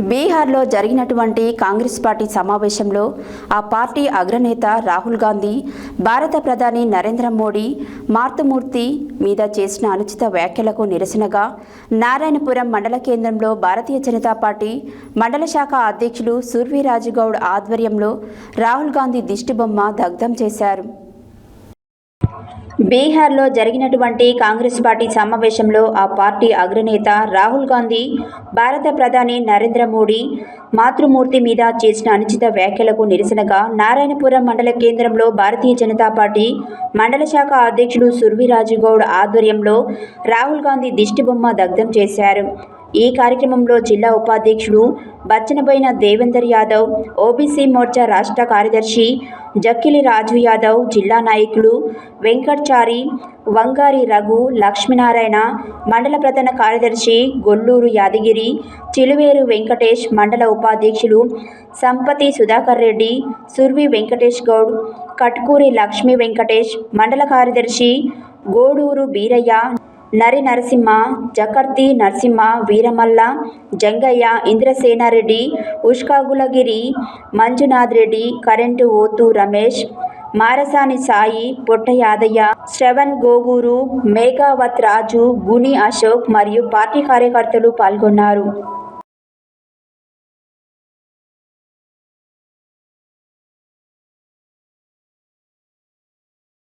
బీహార్లో జరిగినటువంటి కాంగ్రెస్ పార్టీ సమావేశంలో ఆ పార్టీ అగ్రనేత రాహుల్ గాంధీ భారత ప్రధాని నరేంద్ర మోడీ మార్తమూర్తి మీద చేసిన అనుచిత వ్యాఖ్యలకు నిరసనగా నారాయణపురం మండల కేంద్రంలో భారతీయ జనతా పార్టీ మండల శాఖ అధ్యక్షులు సూర్వీరాజుగౌడ్ ఆధ్వర్యంలో రాహుల్ గాంధీ దిష్టిబొమ్మ దగ్ధం చేశారు. బీహార్లో జరిగినటువంటి కాంగ్రెస్ పార్టీ సమావేశంలో ఆ పార్టీ అగ్రనేత రాహుల్ గాంధీ భారత ప్రధాని నరేంద్ర మోడీ మాతృమూర్తి మీద చేసిన అనుచిత వ్యాఖ్యలకు నిరసనగా నారాయణపురం మండల కేంద్రంలో భారతీయ జనతా పార్టీ మండల శాఖ అధ్యక్షుడు సుర్వి రాజుగౌడ్ ఆధ్వర్యంలో రాహుల్ గాంధీ దిష్టిబొమ్మ దగ్ధం చేశారు. ఈ కార్యక్రమంలో జిల్లా ఉపాధ్యక్షుడు బచ్చనబోయిన దేవేందర్ యాదవ్ ఓబీసీ మోర్చా రాష్ట్ర కార్యదర్శి జక్కిలి రాజు యాదవ్ జిల్లా నాయకులు వెంకట్చారి వంగారి రఘు లక్ష్మీనారాయణ మండల ప్రధాన కార్యదర్శి గొల్లూరు యాదగిరి చిలువేరు వెంకటేష్ మండల ఉపాధ్యక్షులు సంపతి సుధాకర్ రెడ్డి సుర్వి వెంకటేష్ గౌడ్ కట్కూరి లక్ష్మీ వెంకటేష్ మండల కార్యదర్శి గోడూరు బీరయ్య నరి నరసింహ జకర్తి నరసింహ వీరమల్ల జంగయ్య ఇంద్రసేనారెడ్డి ఉష్కాగులగిరి మంజునాథ్ రెడ్డి కరెంటు ఓతు రమేష్ మారసాని సాయి పొట్ట యాదయ్య శ్రవణ్ గోగూరు మేఘావత్ రాజు గుని అశోక్ మరియు పార్టీ కార్యకర్తలు పాల్గొన్నారు.